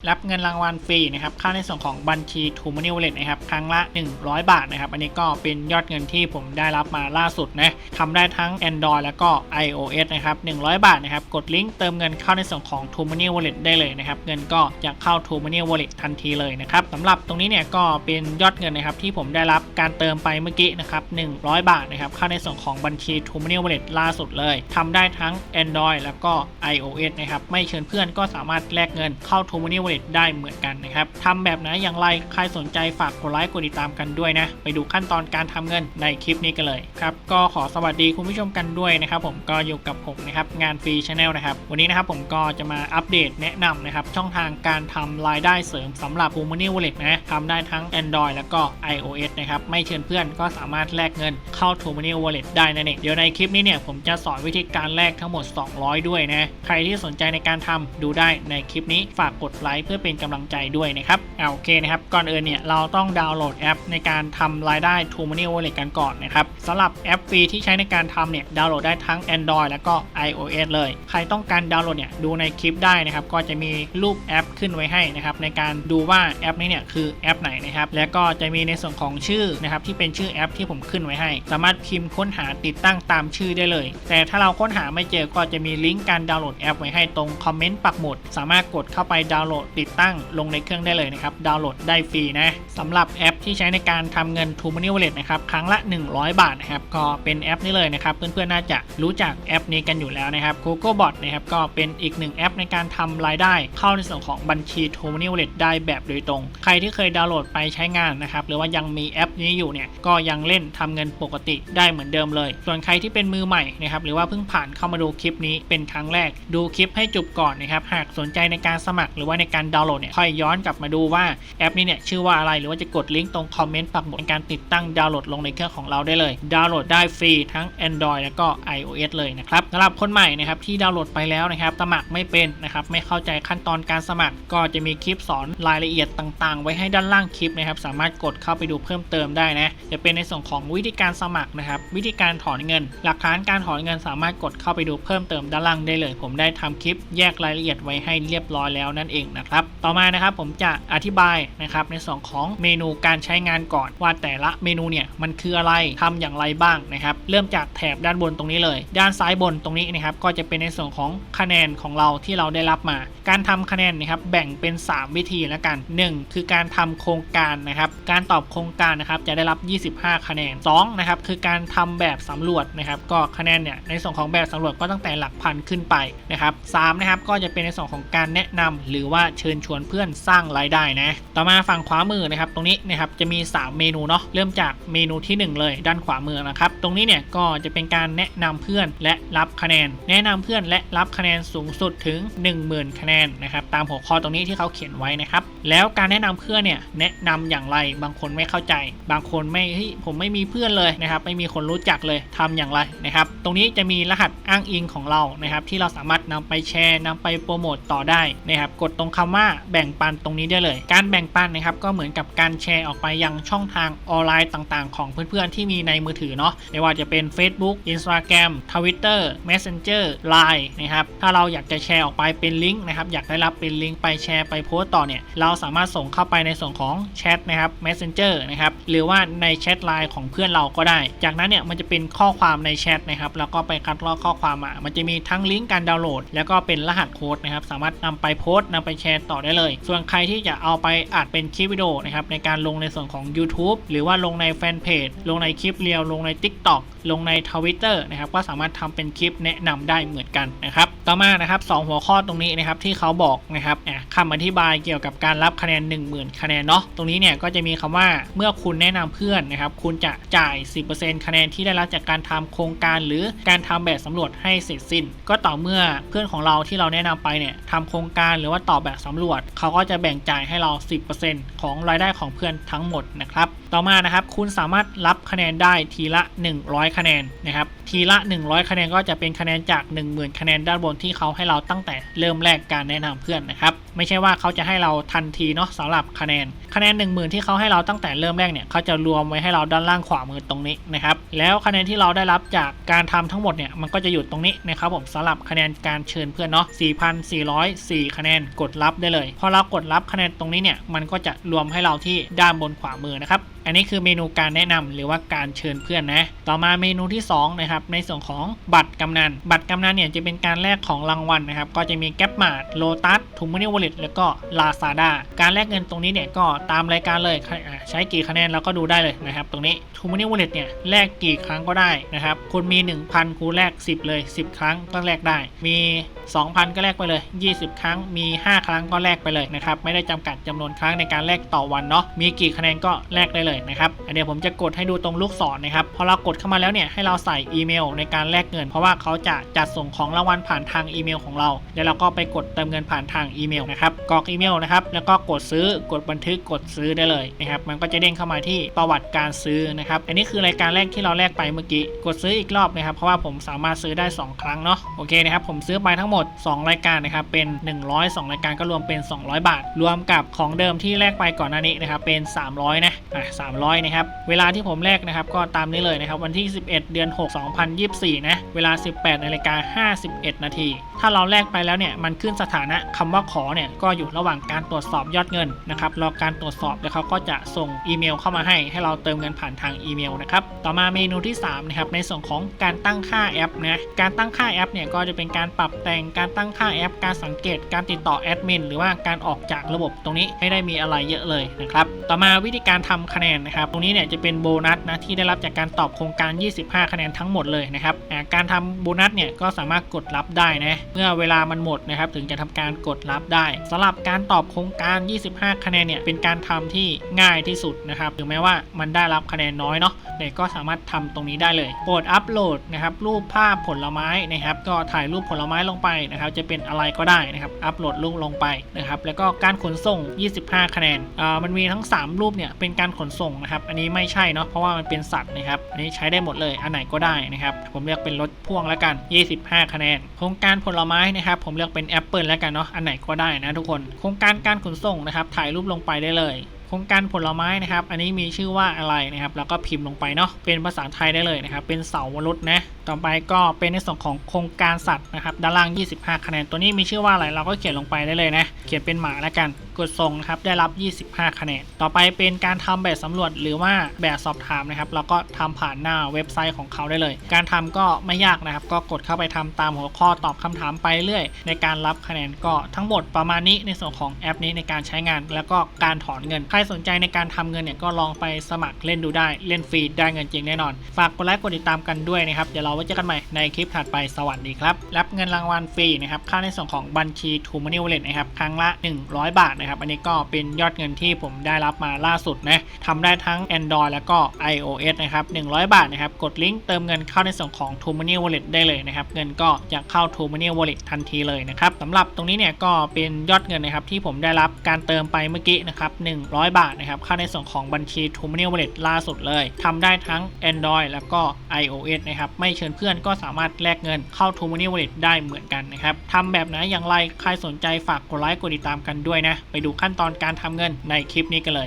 รับเงินรางวัลฟรีนะครับเข้าในส่วนของบัญชี t ูม Money Wallet นะครับครั้งละ 100 บาทนะครับ อันนี้ก็เป็นยอดเงินที่ผมได้รับมาล่าสุดนะทำได้ทั้ง Android แล้วก็ iOS นะครับ 100 บาทนะครับ กดลิงก์เติมเงินเข้าในส่วนของ t ูม Money Wallet ได้เลยนะครับ เงินก็จะเข้า t ูม Money Wallet ทันทีเลยนะครับสำหรับตรงนี้เนี่ยก็เป็นยอดเงินนะครับที่ผมได้รับการเติมไปเมื่อกี้นะครับ 100 บาทนะครับเข้าในส่วนของบัญชี t ูม Money Wallet ล่าสุดเลยทำได้ทั้ง Android แล้วก็ iOS นะครับไม่เชิญเพื่อนก็สามารถแลกเงินเข้า t ูม Money Wallet ได้เหมือนกันนะครับทำแบบไหนอย่างไรใครสนใจฝากกดไลค์กดติดตามกันด้วยนะ ไปดูขั้นตอนการทำเงินในคลิปนี้กันเลยครับก็ขอสวัสดีคุณผู้ชมกันด้วยนะครับผมก็อยู่กับผมนะครับงานฟรีชาแนลนะครับวันนี้นะครับผมก็จะมาอัปเดตแนะนำนะครับช่องทางการทำรายได้เสริมสำหรับ t ูม Money Wallet นะทำได้ทั้ง Android แล้วก็ iOS นะครับไม่เชิญเพื่อนก็สามารถแลกเงินเข้า t ูม Money Wallet ได้นั่นเองเดี๋ยวในคลิปนี้เนี่ยผมจะสอนวิธีการแลกทั้งหมด 200 ด้วยนะใครที่สนใจในการทำดูได้ในคลิปนี้ฝากกดไลค์เพื่อเป็นกำลังใจด้วยนะครับเอาโอเคนะครับ ก่อนอื่นเนี่ยเราต้องดาวน์โหลดแอปในการทำรายได้ t ูม Money Wallet กันก่อนนะครับสำหรับแอปฟรีที่ใช้ในการทำเนี่ยดาวน์โหลดได้ทั้ง Android แล้วก็ iOS เลย ใครต้องการดาวน์โหลดเนี่ยดูในคลิปได้นะครับ ก็จะมีรูปแอปขึ้นไว้ให้นะครับในการดูว่าแอปนี้เนี่ยคือแอปไหนนะครับ แล้วก็จะมีในส่วนของชื่อนะครับที่เป็นชื่อแอปที่ผมขึ้นไว้ให้ สามารถพิมพ์ค้นหาติดตั้งตามชื่อได้เลย แต่ถ้าเราค้นหาไม่เจอก็จะมีลิงก์การดาวน์โหลดแอปไว้ให้ตรงคอมเมนต์ปักหมุด สามารถกดเข้าไปดาวน์โหลดติดตั้งลงในเครื่องได้เลยนะครับ ดาวน์โหลดได้ฟรีนะสำหรับแอปที่ใช้ในการทำเงิน t ูม Money Wallet นะครับ ครั้งละ 100 บาทนะครับ ก็เป็นแอปนี้เลยนะครับ เพื่อนๆ น่าจะรู้จักแอปนี้กันอยู่แล้วนะครับ Google Bot นะครับ ก็เป็นอีกหนึ่งแอปในการทำรายได้ เข้าในส่วนของบัญชี t ูม Money Wallet ได้แบบโดยตรง ใครที่เคยดาวน์โหลดไปใช้งานนะครับ หรือว่ายังมีแอปนี้อยู่เนี่ย ก็ยังเล่นทำเงินปกติได้เหมือนเดิมเลย ส่วนใครที่เป็นมือใหม่นะครับ หรือว่าเพิ่งผ่านเข้ามาดูคลิปนี้เป็นครั้งแรก ดูคลิปให้จบก่อนนะครับ หากสนใจในการสมัครหรือว่าในการการดาวน์โหลดเนี่ยค่อยย้อนกลับมาดูว่าแอปนี้เนี่ยชื่อว่าอะไรหรือว่าจะกดลิงก์ตรงคอมเมนต์ปักหมุดในการติดตั้งดาวน์โหลดลงในเครื่องของเราได้เลย ดาวน์โหลดได้ฟรีทั้ง Android แล้วก็ iOS เลยนะครับสำหรับคนใหม่นะครับที่ดาวน์โหลดไปแล้วนะครับสมัครไม่เป็นนะครับไม่เข้าใจขั้นตอนการสมัคร ก็จะมีคลิปสอนรายละเอียดต่าง ๆ ไว้ให้ด้านล่างคลิปนะครับสามารถกดเข้าไปดูเพิ่มเติมได้นะจะเป็นในส่วนของวิธีการสมัครนะครับวิธีการถอนเงิน หลักฐานการถอนเงินสามารถกดเข้าไปดูเพิ่มเติมด้านล่างได้เลย ผมได้ทำคลิปแยกรายละเอียดไว้ให้เรียบร้อยแล้วนั่นเองนะครับต่อมานะครับผมจะอธิบายนะครับในส่วนของเมนูการใช้งานก่อนว่าแต่ละเมนูเนี่ยมันคืออะไรทำอย่างไรบ้างนะครับ เริ่มจากแถบด้านบนตรงนี้เลย ด้านซ้ายบนตรงนี้นะครับก็จะเป็นในส่วนของคะแนนของเราที่เราได้รับมา การทำคะแนนนะครับแบ่งเป็น 3 วิธีแล้วกัน 1 คือการทำโครงการนะครับการตอบโครงการนะครับจะได้รับ 25 คะแนน2นะครับคือการทำแบบสำรวจนะครับก็คะแนนเนี่ยในส่วนของแบบสำรวจก็ตั้งแต่หลักพันขึ้นไปนะครับ3นะครับก็จะเป็นในส่วนของการแนะนำหรือว่าเชิญชวนเพื่อนสร้างรายได้นะ ต่อมาฝั่งขวามือนะครับตรงนี้นะครับจะมี 3 เมนูเนาะเริ่มจากเมนูที่ 1 เลยด้านขวามือนะครับตรงนี้เนี่ยก็จะเป็นการแนะนำเพื่อนและรับคะแนน แนะนำเพื่อนและรับคะแนนสูงสุดถึง 10,000 คะแนนนะครับตามหัวข้อตรงนี้ที่เขาเขียนไว้นะครับแล้วการแนะนำเพื่อนเนี่ยแนะนำอย่างไรบางคนไม่เข้าใจ บางคนไม่เฮ้ยผมไม่มีเพื่อนเลยนะครับไม่มีคนรู้จักเลยทำอย่างไรนะครับตรงนี้จะมีรหัสอ้างอิงของเรานะครับที่เราสามารถนำไปแชร์นำไปโปรโมตต่อได้นะครับกดตรงคำว่าแบ่งปันตรงนี้ได้เลย การแบ่งปันนะครับก็เหมือนกับการแชร์ออกไปยังช่องทางออนไลน์ต่างๆ ของเพื่อนๆที่มีในมือถือเนาะไม่ว่าจะเป็น Facebook Instagram Twitter Messenger Line นะครับถ้าเราอยากจะแชร์ออกไปเป็นลิงก์นะครับอยากได้รับเป็นลิงก์ไปแชร์ไปโพสต์ต่อเนี่ยเราสามารถส่งเข้าไปในส่วนของแชทนะครับ Messenger นะครับหรือว่าในแชทไลน์ของเพื่อนเราก็ได้ จากนั้นเนี่ยมันจะเป็นข้อความในแชทนะครับแล้วก็ไปคัดลอกข้อความมามันจะมีทั้งลิงก์การดาวน์โหลด แล้วก็เป็นรหัสโค้ดนะครับสามารถนำไปโพสต์นำไปแชร์ต่อได้เลย ส่วนใครที่จะเอาไปอัดเป็นคลิปวิดีโอนะครับในการลงในส่วนของ YouTube หรือว่าลงในแฟนเพจลงในคลิปเรียวลงใน TikTok ลงใน Twitter นะครับก็สามารถทำเป็นคลิปแนะนำได้เหมือนกันนะครับต่อมานะครับสองหัวข้อตรงนี้นะครับที่เขาบอกนะครับคำอธิบายเกี่ยวกับการรับคะแนน 10,000 คะแนนเนาะตรงนี้เนี่ยก็จะมีคำว่าเมื่อคุณแนะนำเพื่อนนะครับคุณจะจ่าย 10%คะแนนที่ได้รับจากการทำโครงการหรือการทำแบบสำรวจให้เสร็จสิ้น ก็ต่อเมื่อเพื่อนของเราที่เราแนะนำไปเนี่ยทำโครงการหรือว่าตอบแบบสำรวจ เขาก็จะแบ่งจ่ายให้เรา 10%ของรายได้ของเพื่อนทั้งหมดนะครับ ต่อมานะครับ คุณสามารถรับคะแนนได้ทีละ 100 คะแนนนะครับ ทีละ 100 คะแนนก็จะเป็นคะแนนจาก 10,000 คะแนนด้านบนที่เขาให้เราตั้งแต่เริ่มแรกการแนะนำเพื่อนนะครับ ไม่ใช่ว่าเขาจะให้เราทันทีเนาะสำหรับคะแนน คะแนน 10,000 ที่เขาให้เราตั้งแต่เริ่มแรกเนี่ยเขาจะรวมไว้ให้เราด้านล่างขวามือตรงนี้นะครับแล้วคะแนนที่เราได้รับจากการทำทั้งหมดเนี่ยมันก็จะอยู่ตรงนี้นะครับผมสำหรับคะแนนการเชิญเพื่อนเนาะ4,404 คะแนนกดรับได้เลยพอเรากดรับคะแนนตรงนี้เนี่ยมันก็จะรวมให้เราที่ด้านบนขวามือนะครับอันนี้คือเมนูการแนะนำหรือว่าการเชิญเพื่อนนะ ต่อมาเมนูที่2นะครับในส่วนของบัตรกำนัน บัตรกำนันเนี่ยจะเป็นการแลกของรางวัลนะครับ ก็จะมีแก p มาร์ทโลตัสทูมินิวอลเล็ตแล้วก็ลาซาด้าการแลกเงินตรงนี้เนี่ยก็ตามรายการเลยใช้กี่คะแนนเราก็ดูได้เลยนะครับ ตรงนี้ทูมินิวอลเล็ตเนี่ยแลกกี่ครั้งก็ได้นะครับคุณมี 1,000คูแลก10 เลย 10 ครั้งก็แลกได้ มี 2,000 ก็แลกไปเลย 20 ครั้งมี 5 ครั้งก็แลกไปเลยนะครับไม่ได้จำกัดจำนวนครั้งในการแลกต่อวันเนาะมีกี่คะแนนก็แลกได้เลยนะครับเดี๋ยวผมจะกดให้ดูตรงลูกศรนะครับ พอเรากดเข้ามาแล้วเนี่ยให้เราใส่อีเมลในการแลกเงิน เพราะว่าเขาจะจัดส่งของรางวัลผ่านทางอีเมลของเรา แล้วเราก็ไปกดเติมเงินผ่านทางอีเมลนะครับกรอกอีเมลนะครับ แล้วก็กดซื้อกดบันทึกกดซื้อได้เลยนะครับ มันก็จะเด้งเข้ามาที่ประวัติการซื้อนะครับ อันนี้คือรายการแรกที่เราแลกไปเมื่อกี้ กดซื้ออีกรอบนะครับ เพราะว่าผมสามารถซื้อได้ 2 ครั้งเนาะ โอเคนะครับ ผมซื้อไปทั้งหมด 2 รายการนะครับ เป็น 100 2 รายการก็รวมเป็น 200 บาท รวมกับของเดิมที่แลกไปก่อนหน้านี้นะครับ เป็น 300 นะ อะ300 นะครับ เวลาที่ผมแลกนะครับ ก็ตามนี้เลยนะครับ วันที่ 11 เดือน 6 2024 นะ เวลา 18นาฬิกา51 นาที ถ้าเราแลกไปแล้วเนี่ยมันขึ้นสถานะคำว่าขอเนี่ยก็อยู่ระหว่างการตรวจสอบยอดเงินนะครับรอการตรวจสอบแล้วเขาก็จะส่งอีเมลเข้ามาให้ ให้เราเติมเงินผ่านทางอีเมลนะครับต่อมาเมนูที่3นะครับในส่วนของการตั้งค่าแอปนะการตั้งค่าแอปเนี่ยก็จะเป็นการปรับแต่งการตั้งค่าแอป การสังเกตการติดต่อแอดมินหรือว่าการออกจากระบบตรงนี้ไม่ได้มีอะไรเยอะเลยนะครับต่อมาวิธีการทำคะแนนนะครับตรงนี้เนี่ยจะเป็นโบนัสนะที่ได้รับจากการตอบโครงการ 25 คะแนนทั้งหมดเลยนะครับการทำโบนัสเนี่ยก็สามารถกดรับได้นะเมื่อเวลามันหมดนะครับถึงจะทำการกดรับได้สำหรับการตอบโครงการ 25 คะแนนเนี่ยเป็นการทำที่ง่ายที่สุดนะครับถึงแม้ว่ามันได้รับคะแนนน้อยเนาะแต่ก็สามารถทำตรงนี้ได้เลยโปรดอัปโหลดนะครับรูปภาพผลไม้นะครับก็ถ่ายรูปผลไม้ลงไปนะครับจะเป็นอะไรก็ได้นะครับอัปโหลดรูปลงไปนะครับแล้วก็การขนส่ง 25 คะแนนอ่ามันมีทั้ง 3 รูปเนี่ยเป็นการขนส่งนะครับอันนี้ไม่ใช่เนาะเพราะว่ามันเป็นสัตว์นะครับอันนี้ใช้ได้หมดเลยอันไหนก็ได้นะครับผมเลือกเป็นรถพ่วงแล้วกัน 25 คะแนน โครงการผลลไม้นะครับผมเลือกเป็นแอปเปิลแล้วกันเนาะอันไหนก็ได้นะทุกคนโครงการการขนส่งนะครับถ่ายรูปลงไปได้เลยโครงการผลไม้นะครับ อันนี้มีชื่อว่าอะไรนะครับ แล้วก็พิมพ์ลงไปเนาะ เป็นภาษาไทยได้เลยนะครับ เป็นเสาวรุษนะ ต่อไปก็เป็นในส่วนของโครงการสัตว์นะครับด้านล่าง 25 คะแนน ตัวนี้มีชื่อว่าอะไรเราก็เขียนลงไปได้เลยนะ เขียนเป็นหมาแล้วกัน กดส่งนะครับได้รับ 25 คะแนน ต่อไปเป็นการทำแบบสำรวจหรือว่าแบบสอบถามนะครับเราก็ทำผ่านหน้าเว็บไซต์ของเขาได้เลย การทำก็ไม่ยากนะครับ ก็กดเข้าไปทำตามหัวข้อตอบคำถามไปเรื่อย ในการรับคะแนนก็ทั้งหมดประมาณนี้ในส่วนของแอปนี้ในการใช้งาน แล้วก็การถอนเงิน ใครสนใจในการทำเงินเนี่ยก็ลองไปสมัครเล่นดูได้ เล่นฟรีได้เงินจริงแน่นอน ฝากกดไลค์กดติดตามกันด้วยนะครับ เดี๋ยวเราไว้เจอกันใหม่ในคลิปถัดไปสวัสดีครับ รับเงินรางวัลฟรีนะครับเข้าในส่วนของบัญชี t ูมานิวเลตนะครับครั้งละ 100 บาทนะครับอันนี้ก็เป็นยอดเงินที่ผมได้รับมาล่าสุดนะทำได้ทั้ง Android แล้วก็ iOS นะครับ100 บาทนะครับกดลิงก์เติมเงินเข้าในส่วนของ t ูมานิวเลตได้เลยนะครับเงินก็จะเข้า t ูมานิวเลตทันทีเลยนะครับสำหรับตรงนี้เนี่ยก็เป็นยอดเงินนะครับที่ผมได้รับการเติมไปเมื่อกี้นะครับ100 บาทนะครับเข้าในส่วนของบัญชี t ูมานิวเลตล่าสุดเลยทำได้ทั้ง Android แล้วก็ iOS นะครับไม่เชิญเพื่อนก็สามารถแลกเงินเข้า t ูมานิวเลตได้เหมือนกันนะครับทำแบบไหนอย่างไรใครสนใจฝากกดไลค์กดติดตามกันด้วยนะ ไปดูขั้นตอนการทำเงินในคลิปนี้กันเลย